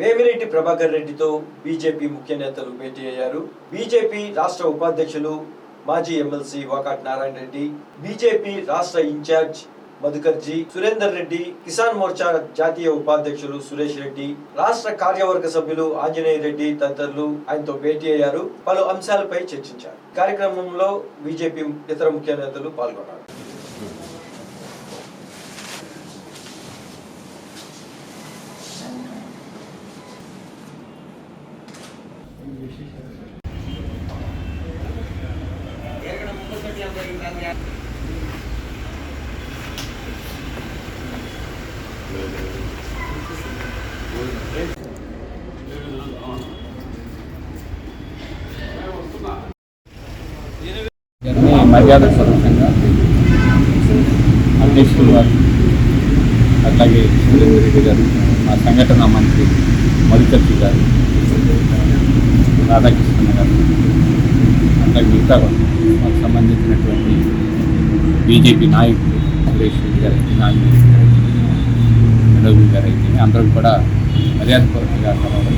వేమిరెడ్డి ప్రభాకర్ రెడ్డితో బీజేపీ ముఖ్య నేతలు భేటీ అయ్యారు. బీజేపీ రాష్ట్ర ఉపాధ్యక్షులు మాజీ ఎమ్మెల్సీ వాకాట్ నారాయణ రెడ్డి బీజేపీ రాష్ట్ర ఇన్ఛార్జ్ మధుకర్జీ సురేందర్ రెడ్డి కిసాన్ మోర్చా జాతీయ ఉపాధ్యక్షులు సురేష్ రెడ్డి రాష్ట్ర కార్యవర్గ సభ్యులు ఆంజనేయ రెడ్డి తదితరులు ఆయనతో భేటీ అయ్యారు. పలు అంశాలపై చర్చించారు. కార్యక్రమంలో బీజేపీ ఇతర ముఖ్య నేతలు పాల్గొన్నారు. మర్యాద స్వరూపంగా అధ్యక్షులు గారు అట్లాగే సురేంద్ర రెడ్డి గారు మా సంఘటన మంత్రి మధుచర్చి గారు రాధాకృష్ణ గారు. అట్లాగే మిగతా వాళ్ళకి సంబంధించినటువంటి బీజేపీ నాయకులు సురేష్ రెడ్డి గారు అయితే నాయకులు గారు అయితే అందరూ కూడా మర్యాదపూర్వకంగా కలవడం